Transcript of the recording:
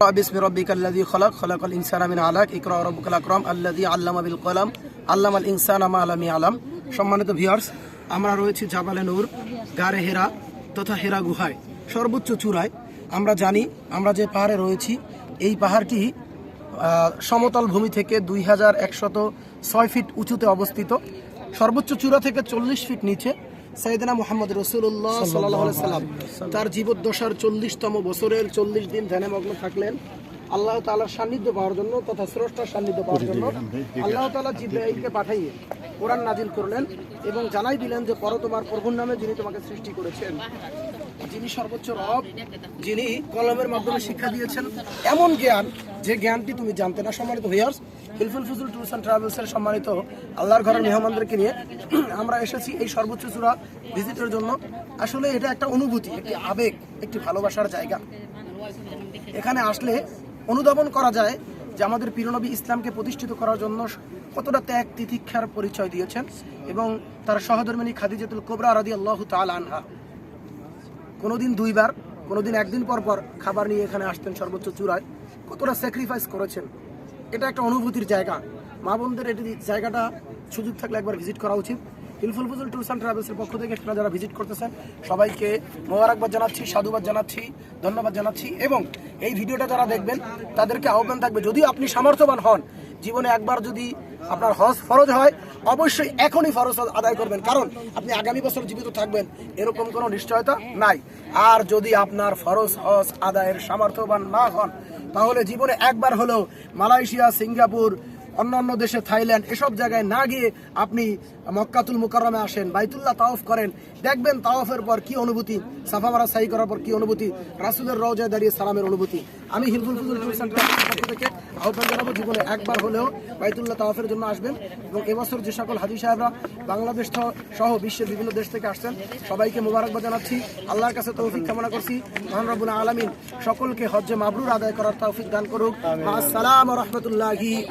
বিসমি রব্বিক আল্লাযী খলাক, খলাকাল ইনসানা মিন আলাক, ইকরা রাব্বুকাল আকরাম, আল্লাযী আল্লামা বিল কলাম, আল্লামাল ইনসানা মা আলাম ইয়ালাম। সম্মানিত ভিউয়ার্স, আমরা রয়েছি জাবালে নূর, গারে তথা হেরা গুহায়। সর্বোচ্চ চূড়ায় আমরা জানি, আমরা যে পাহাড়ে রয়েছি, এই পাহাড়টি সমতল ভূমি থেকে দুই হাজার একশত ছয় ফিট উঁচুতে অবস্থিত। সর্বোচ্চ চূড়া থেকে চল্লিশ ফিট নিচে। সৈয়দনা মোহাম্মদ রসুল্লাহ সাল্লাহ সাল্লাম তার জীবদ্দশার চল্লিশতম বছরের চল্লিশ দিন ধ্যানে মগ্ন থাকলেন। আল্লাহ তাআলার সান্নিধ্য পাওয়ার জন্য তথা স্রষ্টার সান্নিধ্য পাওয়ার জন্য আল্লাহ তাআলা জিব্রাইলকে পাঠাইয়ে কোরআন নাজিল করলেন এবং জানাই দিলেন যে পর তোমার প্রভুর নামে যিনি তোমাকে সৃষ্টি করেছেন যিনি সর্বোচ্চ রব যিনি কলমের মাধ্যমে শিক্ষা দিয়েছেন এমন জ্ঞান যে জ্ঞানটি তুমি জানতে না সম্মানিত viewers Hilful Fuzul tours and ট্রাভেলসের সম্মানিত আল্লাহর ঘরের মেহমানদেরকে নিয়ে আমরা এসেছি এই সর্বোচ্চ চূড়া ভিজিটের জন্য। আসলে এটা একটা অনুভূতি, একটি আবেগ, একটি ভালোবাসার জায়গা। এখানে আসলে অনুধাবন করা যায় যে আমাদের পীরনবী ইসলামকে প্রতিষ্ঠিত করার জন্য কতটা ত্যাগ, তিতিক্ষার পরিচয় দিয়েছেন এবং তার সহধর্মিনী খাদিজাতুল কোবরা রাদি আল্লাহ তাল আনহা। কোনোদিন দুইবার কোনোদিন একদিন পর পর খাবার নিয়ে এখানে আসতেন সর্বোচ্চ চূড়ায়। কতটা স্যাক্রিফাইস করেছেন। এটা একটা অনুভূতির জায়গা। মা বোনদের এটি জায়গাটা সুযোগ থাকলে একবার ভিজিট করা উচিত। হিলফুল ফুজুল ট্যুরস অ্যান্ড ট্রাভেলসের পক্ষ থেকে আপনারা যারা ভিজিট করতেছেন, সবাইকে মোবারকবাদ জানাচ্ছি, সাধুবাদ জানাচ্ছি, ধন্যবাদ জানাচ্ছি এবং এই ভিডিওটা যারা দেখবেন, তাদেরকে আহ্বান থাকবে, যদি আপনি সামর্থ্যবান হন জীবনে একবার যদি আপনার হজ ফরজ হয়, অবশ্যই এখনই ফরজ আদায় করবেন। কারণ আপনি আগামী বছর জীবিত থাকবেন, এরকম কোনো নিশ্চয়তা নাই। আর যদি আপনার ফরজ হজ আদায়ের সামর্থ্যবান না হন, তাহলে জীবনে একবার হলেও মালয়েশিয়া, সিঙ্গাপুর, অন্যান্য দেশে থাইল্যান্ড, এসব জায়গায় না গিয়ে আপনি মক্কাতুল মুকাররমে আসেন, বাইতুল্লাহ তাওয়াফ করেন, দেখবেন তাওফের পর কি অনুভূতি সাফা মারা সাই করার পর কি অনুভূতি, রাসুলের রওজায় দাঁড়িয়ে সালামের অনুভূতি। আমি পক্ষ থেকে আহ্বান জানাব জীবনে একবার হলেও বাইতুল্লাহ তাওয়াফের জন্য আসবেন এবং এবছর যে সকল হাজি সাহেবরা বাংলাদেশ সহ- বিশ্বের বিভিন্ন দেশ থেকে আসছেন সবাইকে মোবারকবাদ জানাচ্ছি। আল্লাহর কাছে তৌফিক কামনা করছি। মহান আলমিন সকলকে হজ্জে মাবরুর আদায় করার তৌফিক দান করুক। আসসালাম রহমতুল্লাহি